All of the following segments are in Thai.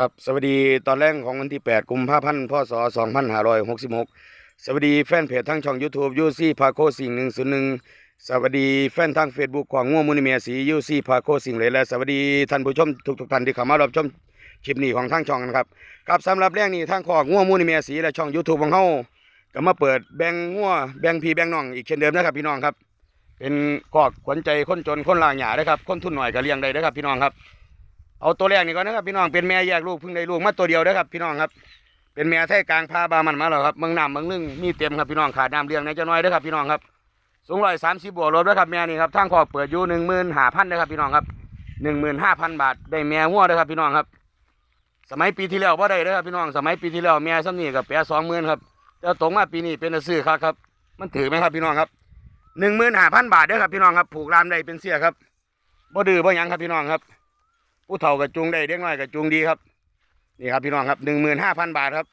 ครับสวัสดีตอนแรกของวันที่ 8 กุมภาพันธ์พศ2566 สวัสดีแฟนเพจทั้งช่อง YouTube ยูซี่พาโคสิ่งหนึ่งศูนย์หนึ่งสวัสดีแฟนทาง Facebook ของง่วงมุนิเมียสียูซี่พาโคสิ่งเลยและสวัสดีท่านผู้ชมทุกทุกๆท่านที่เข้ามารับชมคลิปนี้ของทางช่องนะครับครับสำหรับแรกนี้ทางของง่วงมุนิเมียสีและช่อง YouTube ของเฮาก็มาเปิดแบ่งง่วแบ่งพีแบ่งน้องอีกเช่นเดิมนะครับพี่น้องครับ เป็นกอกขวัญใจคนจนคนลางหยานะครับคนทุนหน่อยก็เลี้ยงได้นะครับพี่น้องครับ เอาตัวแรกนี่ก่อนนะครับพี่น้องเป็นแม่แยกลูกเพิ่งได้ลูกมาตัวเดียวนะครับ พี่น้องครับ เป็นแม่ไทยกลางพาบามันมาแล้วครับเมืองน้ำเมืองนึ่งมีเต็มครับพี่น้องขาดน้ำเลี้ยงในจะน้อยเด้อครับพี่น้องครับสูงร้อยสามสิบบวกลบนะครับแม่นี่ครับทางคอเปิดอยู่หนึ่งหมื่นห้าพันนะครับพี่น้องครับหนึ่งหมื่นห้าพันบาทได้แม่งัวเด้อครับพี่น้องครับ สมัยปีที่แล้วว่าได้เด้อครับพี่น้องสมัยปีที่แล้วแม่ซ้ำนี่กับแปดสองหมื่นครับแต่ตรงมาปีนี้เป็นตะซื้อครับครับ มันถือไหมครับพี่น้องครับหนึ่งหมื่นห้าพันบาทเด้อครับพี่น้องครับผูกรามได้เป็นเสียครับบ่ดื้อบ่ยังครับพี่น้องครับ ผู้เฒ่ากับจูงได้เด็กน้อยกับจูงดีครับ นี่ครับพี่น้องครับหนึ่งหมื่นห้าพันบาทครับ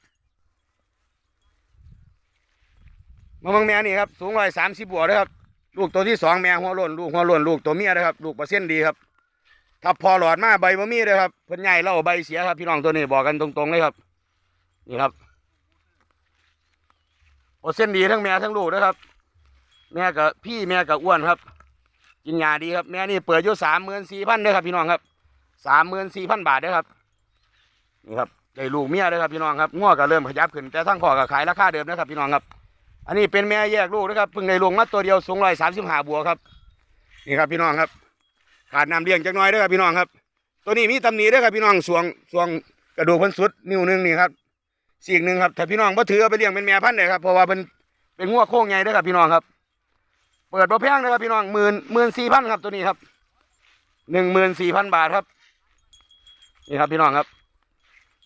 มาเมืองแม่นี่ครับสูงร้อยสามสิบบวนะครับ ลูกตัวที่สองแม่หัวล้นลูกหัวล้นลูกตัวเมียนะครับ ลูกเปอร์เซ็นต์ดีครับถ้าพอหลอดมาใบมะมีเลยครับเพิ่นใหญ่เล่าใบเสียครับ พี่น้องตัวนี้บอกกันตรงๆเลยครับนี่ครับเปอเซ็นดีทั้งแม่ทั้งลูกนะครับ แม่กับพี่แม่กับอ้วนครับ กินยาดีครับ แม่นี่เปิดอยู่สามหมื่นสี่พันเลยครับพี่น้องครับ สามหมื่นสี่พันบาทเด้อครับ นี่ครับได้ลูกเมียเด้อครับพี่น้องครับง้อก็เริ่มขยับขึ้น แต่ทั้งพอก็ขายราคาเดิมนะครับพี่น้องครับ อันนี้เป็นแม่แยกลูกนะครับเพิ่งได้ลงมาตัวเดียวสูงร้อยสามสิบห้าบัวครับ นี่ครับพี่น้องครับ ขาดน้ำเลี้ยงจักน้อยเด้อครับพี่น้องครับ ตัวนี้มีตำหนิเด้อครับพี่น้องสวงสวงกระดูกพิ่นสุดนิ้วหนึงนี่ครับสีกหนึ่งครับถ้าพี่น้องบ่ถือเอาไปเลี้ยงเป็นแม่พันธุ์เลยครับเพราะว่าเป็นเป็นงัวโค้งใหญ่เด้อครับพี่น้องครับเปิดบ่แพงนะครับพี่น้องหมื่นหมื่นสี่พันครับตัวนี้ครับหนึ่งหมื่นสี่พันบาทครับ นี่ครับพี่น้องครับ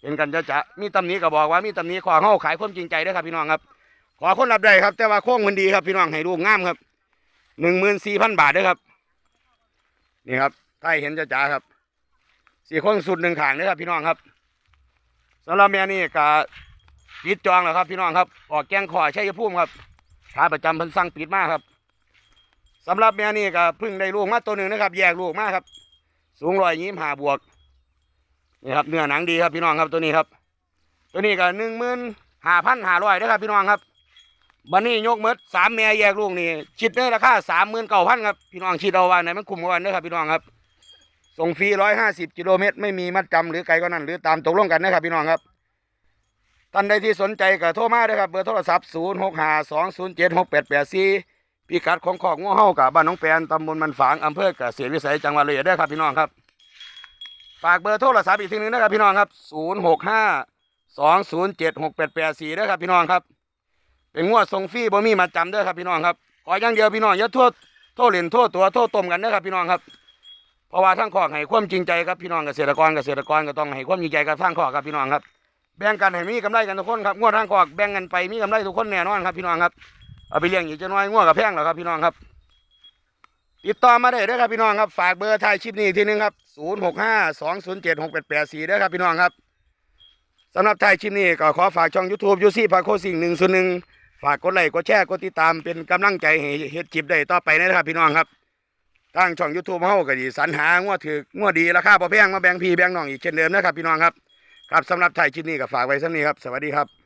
เห็นกันจะจะมีตำหนิก็บอกว่ามีตำหนิขอเฮาขายความจริงใจด้อครับพี่น้องครับ ขอคนรับได้ครับ แต่ว่าโค้งมันดีครับพี่น้องให้รูงามครับหนึ่งหมื่นสี่พันบาทด้อครับ นี่ครับถ้าเห็นจะจ๋าครับสี่คนสุดหนึ่งขางเด้ครับ พี่น้องครับสำหรับแม่นี่กะปิดจองแล้วครับ พี่น้องครับ ออกแกงขอใชัยภูมิครับขาประจำพิ่นสั่งปิดมากครับสำหรับแม่นี่ก็เพิ่งได้ลูกมาตัวหนึ่งนะครับ แยกลูกมากครับ สูงร้อยยี่สิบห้าบวก นี่ครับเนื้อหนังดีครับพี่น้องครับตัวนี้ครับ ตัวนี้ก็หนึ่งหมื่นห้าพันห้าร้อยนะครับ พี่น้องครับบันนี้ยกเมดสามแม่แยกลูกนี่ชิดในราคาสามหมื่นเก้าพันครับพี่น้องชิดเอาวันไหนมันคุ้มวันนะครับพี่น้องครับส่งฟรีร้อยห้าสิบกิโลเมตรไม่มีมัดจำหรือไกลก็นั่นหรือตามตกลงกันนะครับพี่น้องครับท่านใดที่สนใจก็โทรมาเลยครับเบอร์โทรศัพท์ศูนย์หกห้าสองศูนย์เจ็ดหกแปดแปดสี่พิกัดของขอกง้อเฮากับบ้านน้องแปนตำบลมันฝางอำเภอกเกษตรวิสัยจังหวัดเลยเอ็ดเด้อครับพี่น้องครับ ฝากเบอร์โทรศัพท์อีกทีหนึงนะครับพี่น้องครับศูนย์หกห้าสองศูนย์เจ็ดหกแปดแปดสี่เด้อครับพี่น้องครับ เป็นงวดส่งฟรีบ่มีมาจำเด้อครับพี่น้องครับขออย่างเดียวพี่น้องอย่าโทษโทษเหรียญโทษตัวโทษต้มกันเด้อครับพี่น้องครับ เพราะว่าทั้งขอกให้ความจริงใจครับพี่น้องเกษตรกรเกษตรกรก็ต้องให้ความจริงใจกับทั้งขอกครับพี่น้องครับ แบ่งกันให้มีกำไรกันทุกคนครับงวดทั้งขอกแบ่งกันไปมีกำไรทุกคนแน่นอนครับพี่น้องครับเอาไปเลี้ยงอีกจะน้อยงวดกับแพงแล้วครับพี่น้องครับ ติดต่อมาได้เด้อครับพี่น้องครับฝากเบอร์ไทายชิปนี้ทีนึงครับศูนย์หกห้าสองศูนย์เจ็ดหกแปดแปดสี่เด้อครับพี่น้องครับสำหรับไทายชิปนี้ก็ขอฝากช่องยูทูบยูซี่พาโคสิ่งหนึ่งส่วนหนึ่งฝากกดไลค์กดแชร์กดติดตามเป็นกำลังใจให้เฮ็ดคลิปได้ต่อไปนะครับพี่น้องครับทางช่องยูทูบเฮาก็ดีสรรหางวดถืองวดดีราคาพอแพงมาแบ่งพี่แบ่งน้องอีกเช่นเดิมนะครับพี่น้องครับครับสำหรับไทายชิปนี้ก็ฝากไว้สักนี้ครับสวัสดีครับ